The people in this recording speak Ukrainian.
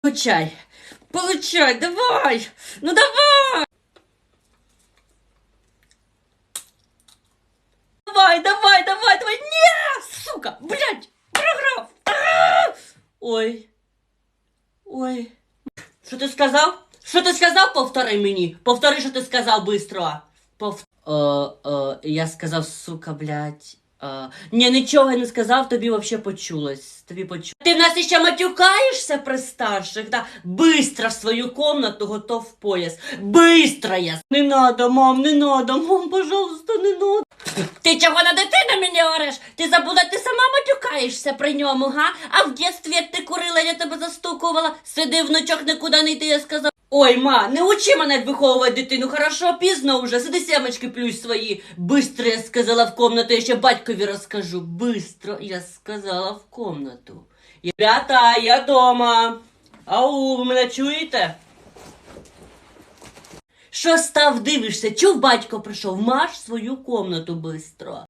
Получай. Получай, давай. Ну давай. Давай, давай, давай, давай. Не, сука, блядь, програв. А! Ой. Ой. Що ти сказав? Що ти сказав? Повтори мені. Повтори, що ти сказав бистро. Пов... О, о, я сказав, сука, блядь. Ні, нічого я не сказав, тобі вообще почулось. Тобі почулось. Ти в нас іще матюкаєшся при старших, да? Бистро в свою комнату готов пояс. Бистро я. Не надо, мам, не надо, мам, пожалуйста, не надо. Ти чого на дитину мені ореш? Ти забула, ти сама матюкаєшся при ньому, га? А в дєстві, як ти курила, я тебе застукувала. Сиди вночок, нікуди не йти, я сказав. Ой, ма, не учи мене виховувати дитину, хорошо, пізно вже. Сиди сямочки плюсь свої. Бистро я сказала в комнату, я ще батькові розкажу. Бистро я сказала в комнату. Ребята, я дома. Ау, ви мене чуєте? Що став дивишся? Чув батько прийшов? Маш свою комнату бистро.